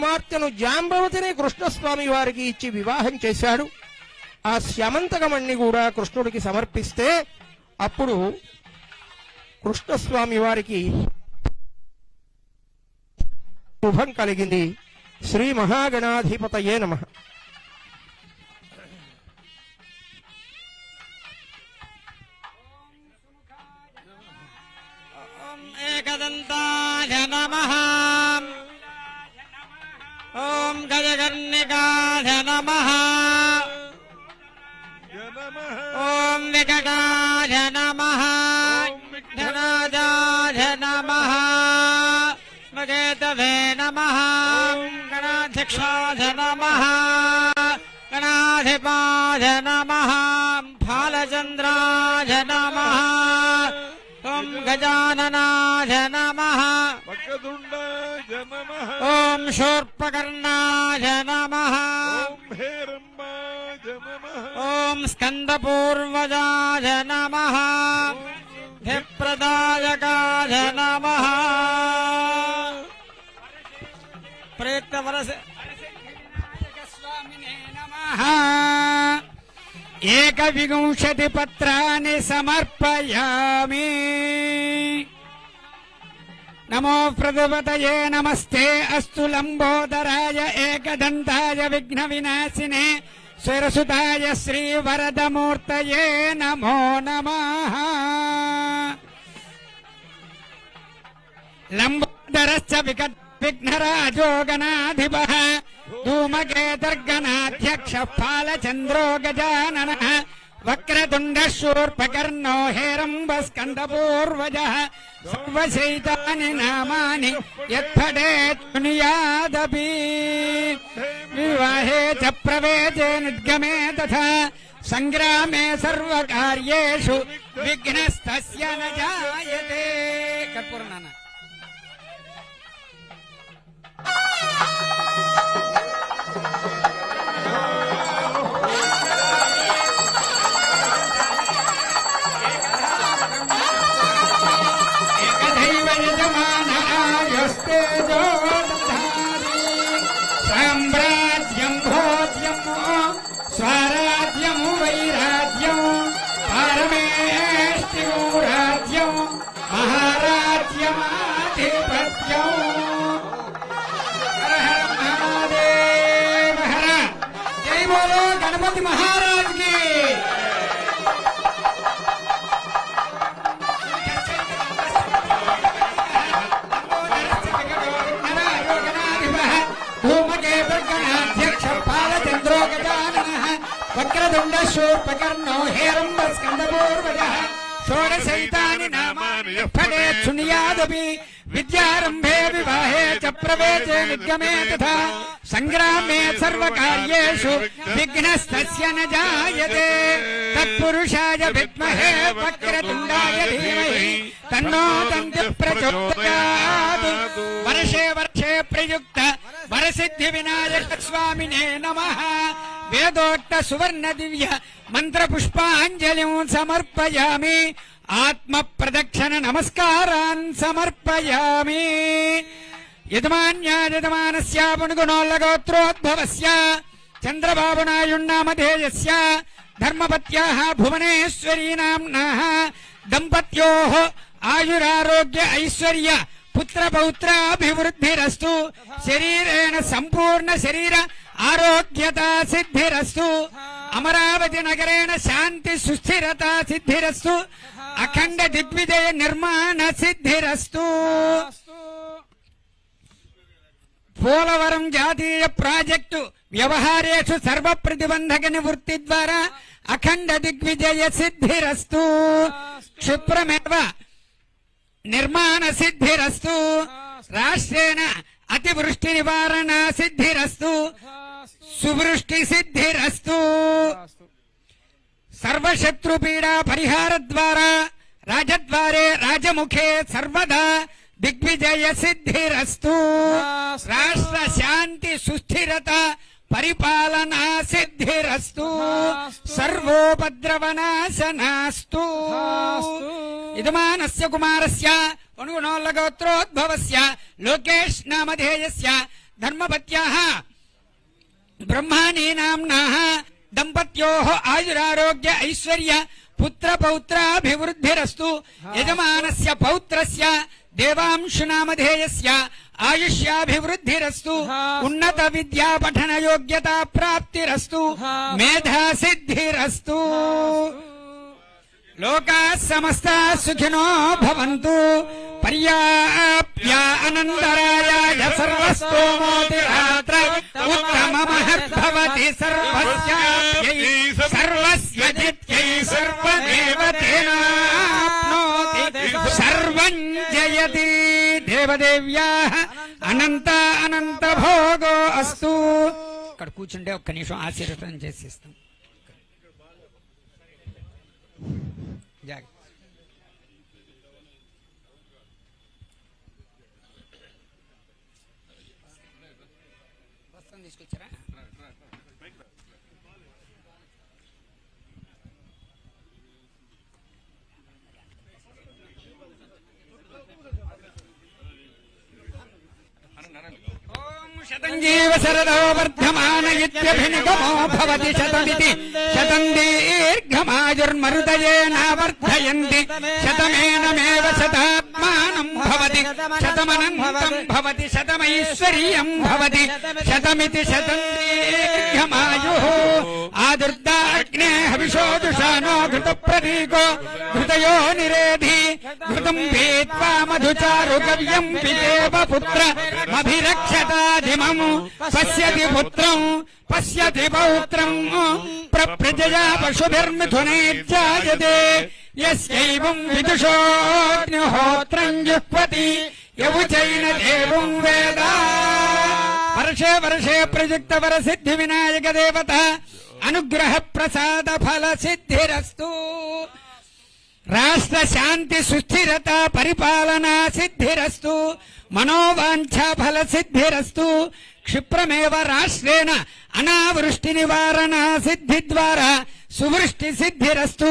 కుమార్తెను జాంబవతిని కృష్ణస్వామి వారికి ఇచ్చి వివాహం చేశాడు. ఆ శ్యమంతకమణ్ణి కూడా కృష్ణుడికి సమర్పిస్తే అప్పుడు కృష్ణస్వామి వారికి శుభం కలిగింది. శ్రీ మహాగణాధిపతయే నమ. ఏకదంతాయ నమః. ओम ॐ गजकर्णिकाय नमः। ॐ विकटाय नमः। धनाजाय नमः। मगेतवे नमः। गणाध्यक्षाय नमः। गणाधिपाय नमः। फालचन्द्राय नमः। ॐ गजाननाय नमः। ॐ शूर्पकर्णाय नमः। ॐ स्कन्दपूर्वजाय नमः। धिप्रदायकाय नमः। एक विंशति एकविंशतिपत्राणि समर्पयामि। నమో ప్రతిపతయే నమస్తే. అస్తు లంబోదరాయ ఏకదంతాయ విఘ్న వినాశినే సురసుతాయ శ్రీ వరదమూర్తయే నమో నమ. లంబోదరశ్చ వికట విఘ్నరాజోగనాధిప. ధూమకేతర్గణాధ్యక్ష పాలచంద్రో గజానన शूर्पकर्णो हेरम्बस्कन्दपूर्वजः सर्वशैतानि नामानि यत्फटेत् पुनियादपि विवाहे च प्रवेशे निर्गमे तथा सङ्ग्रामे सर्वकार्येषु विघ्नस्तस्य न जायते कर्पूरनाना hombre. వక్రదుండ శూర్పకర్ణో హేరంబ స్కందపూర్వజ షోడశైతాని నామాని ఫలే శృణుయాదపి విద్యారంభే వివాహే చ ప్రవేశే నిగమే తథా సంగ్రామే సర్వకార్యేషు విఘ్నస్తస్య న జాయతే తత్పురుషాయ విద్మహే వక్రతుండాయ ధీమహి తన్నో దంతి ప్రచోదయాత్ వర్షే వర్షే ప్రయుక్త వరసిద్ధి వినాయక స్వామినే నమః వేదోక్త సువర్ణ దివ్య మంత్ర పుష్పాంజలి సమర్పయామి. ఆత్మ ప్రదక్షిణ నమస్కారాన్ సమర్పయామి. యజమాన్యా యజమానస్య పుణుగుణోల్లగోత్రోద్భవస్య చంద్రబాబునాయుణ్ణామధేయస్య ధర్మపత్యాః భువనేశ్వరీ నాం దంపత్యో ఆయురారోగ్య ఐశ్వర్య పుత్ర పౌత్రాభివృద్ధిరస్తు శరీరేణ సంపూర్ణ శరీర ఆరోగ్యత సిద్ధిరస్తు. అమరావతి నగరేణ శాంతి సుస్థిరత సిద్ధిరస్తు. అఖండ దిగ్విజయ నిర్మాణ సిద్ధిరస్తు. పోలవరం జాతీయ ప్రాజెక్టు వ్యవహారేషు సర్వ ప్రతిబంధక నివృత్తి ద్వారా అఖండ దిగ్విజయ సిద్ధిరస్తు. క్షిప్రమేవ నిర్మాణ సిద్ధిరస్తు. రాష్ట్రేణ అతివృష్టి నివారణ సిద్ధిరస్తు. సువృష్టి సిద్ధిరస్తు సర్వశత్రుపీడా పరిహార ద్వారా రాజద్వారే రాజముఖే సర్వదా దిగ్విజయ సిద్ధిరస్తు రాష్ట్ర శాంతి సుస్థిరత పరిపాలనా సిద్ధిరస్తు సర్వోపద్రవనాశనాస్తు. యజమానస్య కుమారస్య అనుగుణోల్లగోత్రోద్భవస్య లోకేష్ నామధేయస్య ధర్మపత్యాः బ్రహ్మాణీ నామ్నాः దంపత్యోः ఆయురారోగ్య ఐశ్వర్య పుత్ర పౌత్రాభివృద్ధిరస్తు యజమానస్య పౌత్రస్య దేవాంశునామధేయస్య ఆయుష్యాభివృద్ధిరస్తు ఉన్నత విద్యా పఠన యోగ్యతా ప్రాప్తిరస్తు మేధా సిద్ధిరస్తు లోకా సమస్తా సుఖినో భవంతు పర్యాప్య అనంతరాయ సర్వస్తోమోతిరాత్ర ఉత్తమ మహద్భవతి సర్వస్యాప్యై సర్వస్య జిత్యై సర్వదేవతేనాప్నోతి సర్వం జయతి దేవదేవ్యాః అనంత అనంత భోగో అస్తు ఇక్కడ కూర్చుంటే ఒక్క నిమిషం ఆశీర్వదం చేసిస్తాం. జాగ్రత్త. తీసుకొచ్చారా? ఓం శతం జీవ శరదో వర్ధమాన ఇత్యభినిగమో భవతి శతమితి. శతం దీర్ఘమాయుర్మరుదయేనావర్ధయంతి శతమేనమేవ शतमानम् भवति। शतमनन्तम् भवति शतमैश्वर्यम् भवति। शतमिति शतम् दीर्घमायुः आदुर्दाग्ने हविषोदुषानो घृतप्रतीको घृतयो निरेधि। घृतम् भीत्वा मधुचारुकव्यम् पुत्र। अभिक्षता पश्यति पुत्र, पश्यति पौत्र। प्रजया पशुभिर्मिथुने जायते వర్షే ప్రయుక్త వర సిద్ధి వినాయక దేవత అనుగ్రహ ప్రసాద ఫల సిద్ధిరస్తు రాష్ట్ర శాంతి సుస్థిరత పరిపాలన సిద్ధిరస్తు మనోవాంఛ ఫల సిద్ధిరస్తు క్షిప్రమేవ రాష్ట్రేణ అనావృష్టి నివారణ సిద్ధి ద్వారా సువృష్టి సిద్ధిరస్తు